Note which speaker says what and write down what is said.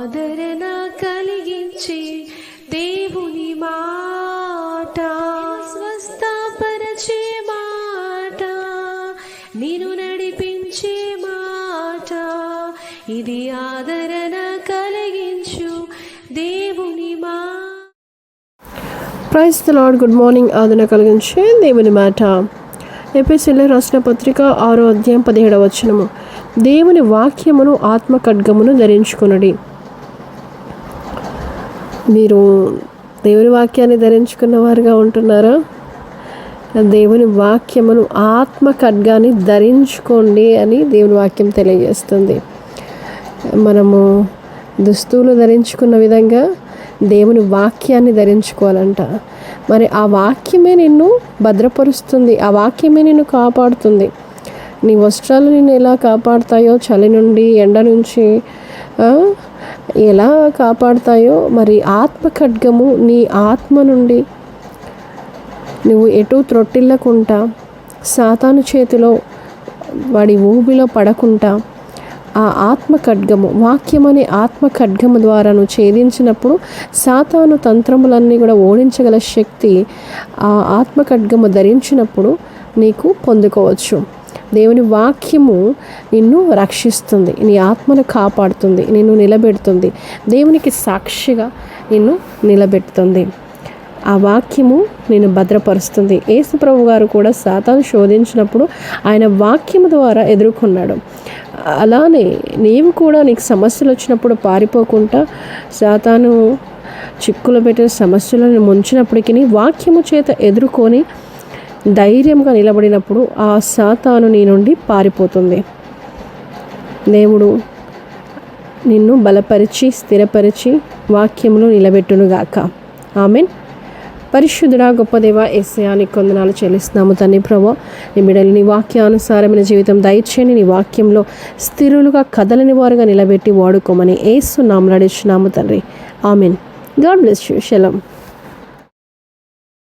Speaker 1: ఆదరణ కలిగించే దేవుని మాట. స్వస్థపరచే మాట. నేను నడిపించే మాట. ఇది ఆదరణ కలిగించు దేవుని మా.
Speaker 2: Praise the lord good morning ఆదరణ కలిగించే దేవుని మాట. ఎపిసిల్ రాసిన పత్రిక ఆరో అధ్యాయం పదిహేడవ వచనము. దేవుని వాక్యమును ఆత్మ ఖడ్గమును ధరించుకునడి. మీరు దేవుని వాక్యాన్ని ధరించుకున్న వారుగా ఉంటున్నారా? దేవుని వాక్యమును ఆత్మ ఖడ్గాన్ని ధరించుకోండి అని దేవుని వాక్యం తెలియజేస్తుంది. మనము దుస్తువులు ధరించుకున్న విధంగా దేవుని వాక్యాన్ని ధరించుకోవాలంట. మరి ఆ వాక్యమే నిన్ను భద్రపరుస్తుంది ఆ వాక్యమే నిన్ను కాపాడుతుంది. నీ వస్త్రాలు నిన్ను ఎలా కాపాడుతాయో చలి నుండి ఎండ నుంచి ఎలా కాపాడుతాయో మరి ఆత్మ ఖడ్గము నీ ఆత్మ నుండి నువ్వు ఎటు త్రొట్టిల్లకుండా సాతాను చేతిలో వాడి ఊబిలో పడకుండా ఆ ఆత్మ ఖడ్గము వాక్యం అనే ఆత్మ ఖడ్గము ద్వారా నువ్వు ఛేదించినప్పుడు సాతాను తంత్రములన్నీ కూడా ఓడించగల శక్తి ఆ ఆత్మ ఖడ్గము ధరించినప్పుడు నీకు పొందుకోవచ్చు. దేవుని వాక్యము నిన్ను రక్షిస్తుంది నీ ఆత్మను కాపాడుతుంది నిన్ను నిలబెడుతుంది. దేవునికి సాక్షిగా నిన్ను నిలబెడుతుంది. ఆ వాక్యము నేను భద్రపరుస్తుంది. యేసుప్రభు గారు కూడా సాతాను శోధించినప్పుడు ఆయన వాక్యము ద్వారా ఎదుర్కొన్నాడు. అలానే నీవు కూడా నీకు సమస్యలు వచ్చినప్పుడు పారిపోకుండా సాతాను చిక్కులు పెట్టిన సమస్యలను ముంచినప్పటికీ వాక్యము చేత ఎదుర్కొని ధైర్యంగా నిలబడినప్పుడు ఆ సాతాను నీ నుండి పారిపోతుంది. దేవుడు నిన్ను బలపరిచి స్థిరపరిచి వాక్యంలో నిలబెట్టునుగాక. ఆమెన్. పరిశుద్ధుడా గొప్పదేవ ఏసయాని కొందనాలు చెల్లిస్తున్నాము తండ్రి ప్రభా. నీ బిడ్డలు నీ వాక్యానుసారమైన జీవితం దయచేయని నీ వాక్యంలో స్థిరులుగా కదలని వారుగా నిలబెట్టి వాడుకోమని ఏసు నామలాడిస్తున్నాము తండ్రి. ఆమెన్. God bless you. శలం